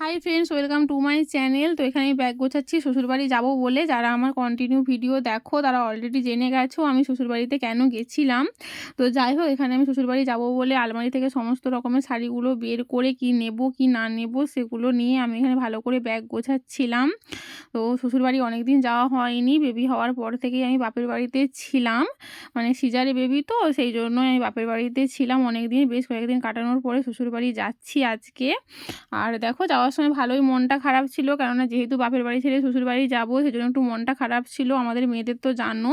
Hi friends welcome to my channel তো এখানে bag গোছাচ্ছি, শ্বশুরবাড়ি যাব বলে। যারা আমার কন্টিনিউ ভিডিও দেখো, তারা অলরেডি জেনে গেছো আমি শ্বশুরবাড়িতে কেন গেছিলাম। তো যাই হোক, এখানে আমি শ্বশুরবাড়ি যাব বলে আলমারি থেকে সমস্ত রকমের শাড়িগুলো বের করে কি নেব, কি না নেব, সেগুলো নিয়ে আমি এখানে ভালো করে ব্যাগ গোছাচ্ছিলাম। তো শ্বশুরবাড়ি অনেক দিন যাওয়া হয়নি বেবি হওয়ার পর থেকেই আমি বাপের বাড়িতে ছিলাম। মানে সিজারে বেবি তো, সেই জন্য আমি বাপের বাড়িতে ছিলাম। অনেক দিন বেশ কয়েকদিন কাটানোর পরে শ্বশুরবাড়ি যাচ্ছি আজকে। আর দেখো যাওয়ার সময় ভালোই মনটা খারাপ ছিল। কেননা যেহেতু বাপের বাড়ি ছেড়ে শ্বশুর বাড়ি যাব, সেজন্য একটু মনটা খারাপ ছিল। আমাদের মেয়েদের তো জানো,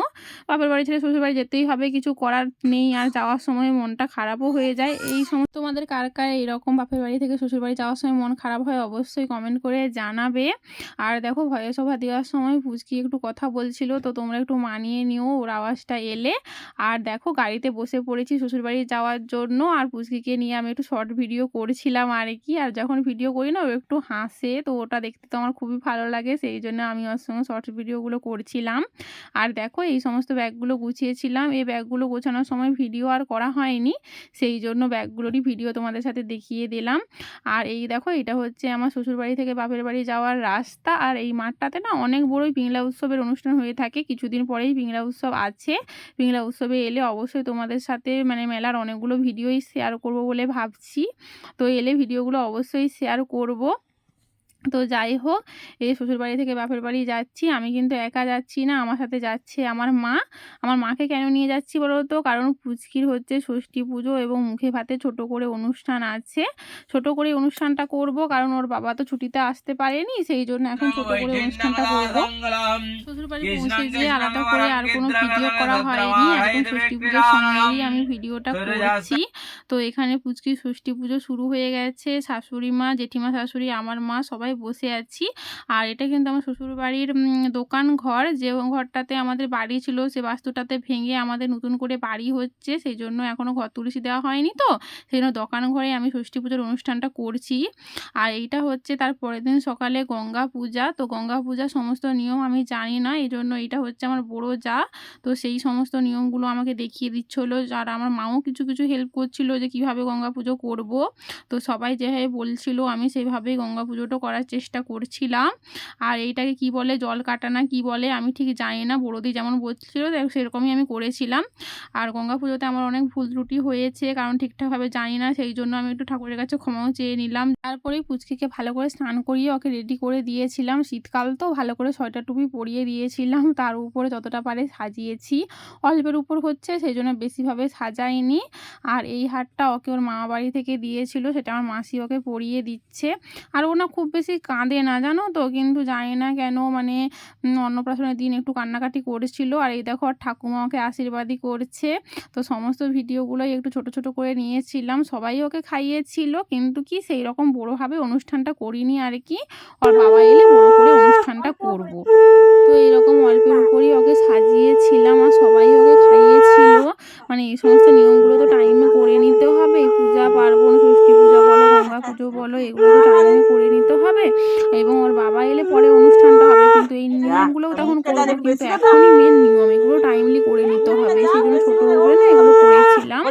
বাপের বাড়ি ছেড়ে শ্বশুর বাড়ি যেতেই হবে, কিছু করার নেই। আর যাওয়ার সময় মনটা খারাপও হয়ে যায়। এই সময় তোমাদের কার কার এইরকম বাপের বাড়ি থেকে শ্বশুর বাড়ি যাওয়ার সময় মন খারাপ হয় অবশ্যই কমেন্ট করে জানাবে। আর দেখো, ভয়েস ওভার দেওয়ার সময় পুচকি একটু কথা বলছিল, তো তোমরা একটু মানিয়ে নিও, ওর আওয়াজটা এলে। আর দেখো, গাড়িতে বসে পড়েছি শ্বশুরবাড়ি যাওয়ার জন্য। আর পুচকিকে নিয়ে আমি একটু শর্ট ভিডিও করছিলাম আর কি আর যখন ভিডিও করি না, ও একটু হাসে, তো ওটা দেখতে তো আমার খুবই ভালো লাগে। সেই জন্য আমি ওর সঙ্গে শর্ট ভিডিওগুলো করছিলাম। আর দেখো, এই সমস্ত ব্যাগগুলো গুছিয়েছিলাম। এই ব্যাগগুলো গোছানোর সময় ভিডিও আর করা হয়নি। সেই জন্য ব্যাগগুলোরই ভিডিও তোমাদের সাথে দেখিয়ে দিলাম। আর এই দেখো, এটা হচ্ছে আমার শ্বশুরবাড়ি থেকে বাপের বাড়ি যাওয়ার রাস্তা। আর এই মাঠটাতে না অনেক বড়ই পিংলা উৎসবের অনুষ্ঠান হয়ে থাকে। কিছুদিন পরেই পিংলা উৎসব আছে। পিংলা উৎসবে এলে অবশ্যই তোমাদের সাথে মানে মেলার অনেকগুলো ভিডিওই শেয়ার করব বলে ভাবছি। তো এলে ভিডিওগুলো অবশ্যই শেয়ার করব। তো যাই হোক এই শ্বশুরবাড়ি থেকে বাপের বাড়ি যাচ্ছি। আমি কিন্তু একা যাচ্ছি না আমার সাথে যাচ্ছে আমার মা। আমার মাকে কেন নিয়ে যাচ্ছি বলো তো কারণ পুচকির হচ্ছে ষষ্ঠী পুজো এবং মুখে ভাতে ছোট করে অনুষ্ঠান আছে। ছোট করে অনুষ্ঠানটা করব কারণ ওর বাবা তো ছুটিতে আসতে পারেনি সেই জন্য এখন ছোট করে অনুষ্ঠানটা করব। শ্বশুরবাড়ি পৌঁছে গিয়ে আলাদা করে আর কোনো ভিডিও করা হয়নি। এখন ষষ্ঠী পুজোর সময়ই আমি ভিডিওটা করছি। তো এখানে পুচকি ষষ্ঠী পুজো শুরু হয়ে গেছে। শাশুড়ি মা জেঠিমা শাশুড়ি আমার মা সবাই বসে আছি। আর এটা কিন্তু আমার শ্বশুরবাড়ির দোকান ঘর। যে ঘরটাতে আমাদের বাড়ি ছিল, সে বাস্তুটাতে ভেঙে আমাদের নতুন করে বাড়ি হচ্ছে। সেই জন্য এখনও ঘর তুলসী দেওয়া হয়নি তো। সেই জন্য দোকান ঘরে আমি ষষ্ঠী পুজোর অনুষ্ঠানটা করছি। আর এইটা হচ্ছে তার পরের দিন সকালে গঙ্গা পূজা। তো গঙ্গা পূজা সমস্ত নিয়ম আমি জানি না। এই জন্য এটা হচ্ছে আমার বড় যা। তো সেই সমস্ত নিয়মগুলো আমাকে দেখিয়ে দিচ্ছিল। আর আমার মাও কিছু কিছু হেল্প করছিল যে কীভাবে গঙ্গা পুজো করব। তো সবাই যেভাবে বলছিল, আমি সেইভাবেই গঙ্গা পুজোটা করার চেষ্টা করছিলাম। আর এইটাকে কি বলে, জল কাটা না কী বলে, আমি ঠিক জানি না। বড়দি যেমন বলছিল সেরকমই আমি করেছিলাম। আর গঙ্গা পুজোতে আমার অনেক ভুল ত্রুটি হয়েছে, কারণ ঠিকঠাকভাবে জানি না, সেই জন্য আমি একটু ঠাকুরের কাছে ক্ষমাও চেয়ে নিলাম। তারপরেই পুচকিকে ভালো করে স্নান করিয়ে ওকে রেডি করে দিয়েছিলাম। শীতকাল তো, ভালো করে সোয়েটার টুপি পরিয়ে দিয়েছিলাম। তার উপরে যতটা পারে সাজিয়েছি। অল্পের উপর হচ্ছে, সেই জন্য বেশিভাবে সাজাইনি। আর এই হারটা ওকে ওর মামা বাড়ি থেকে দিয়েছিল, সেটা আমার মাসি ওকে পরিয়ে দিচ্ছে। আর ও না খুব বেশি কাঁদে না, জানো তো? কিন্তু জানি না কেন মানে অন্নপ্রাশনের দিন একটু কান্নাকাটি করেছিল। আর এই দেখো, আর ঠাকুমা ওকে আশীর্বাদই করছে। তো সমস্ত ভিডিওগুলোই একটু ছোট ছোট করে নিয়েছিলাম। সবাই ওকে খাইয়েছিল, কিন্তু কি সেই রকম বড়োভাবে অনুষ্ঠানটা করিনি আর কি। ওর বাবা এলে বড়ো করে অনুষ্ঠানটা করব। তো এইরকম অল্পের উপরই ওকে সাজিয়েছিলাম আর সবাই ওকে খাইয়েছিল। মানে এই সমস্ত নিয়মগুলো তো টাইমে করে নিতে হবে। পূজা, পার্বণ পূজা বলো এগুলো তো টাইমে করে নিতে হবে। এবং ওর বাবা এলে পরে অনুষ্ঠানটা হবে কিন্তু এই নিয়মগুলো তখন করব কিন্তু এখনই মেন নিয়ম এগুলো টাইমলি করে নিতে হবে। সেগুলো ছোটো করে না এগুলো করেছিলাম।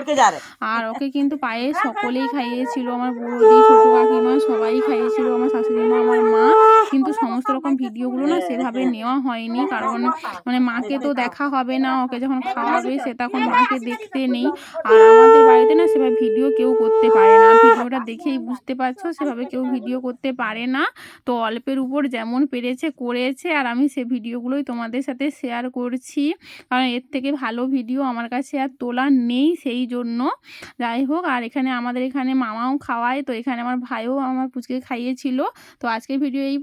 আর ওকে কিন্তু পায়ে সকলেই খাইয়েছিল আমার বৌদি ছোটো কাকিমা সবাই খাইয়েছিল আমার শাশুড়ি মা আমার মা। কিন্তু সমস্ত রকম ভিডিওগুলো না সেভাবে নেওয়া হয়নি। কারণ মানে মাকে তো দেখা। হবে না ওকে যখন খাওয়াবে সে তখন মাকে দেখতে নেই। আর আমাদের বাড়িতে না সেভাবে ভিডিও কেউ করতে পারে না। ভিডিওটা দেখেই বুঝতে পারছ? সেভাবে কেউ ভিডিও করতে পারে না। তো অল্পের উপর যেমন পেরেছে করেছে আর আমি সে ভিডিওগুলোই তোমাদের সাথে শেয়ার করছি। কারণ এর থেকে ভালো ভিডিও আমার কাছে আর তোলা নেই সেই জন্য। যাই হোক আর এখানে আমাদের এখানে মামাও খাওয়ায় তো এখানে আমার ভাইও আমার পুচকে খাইয়েছিল। তো আজকের ভিডিও এই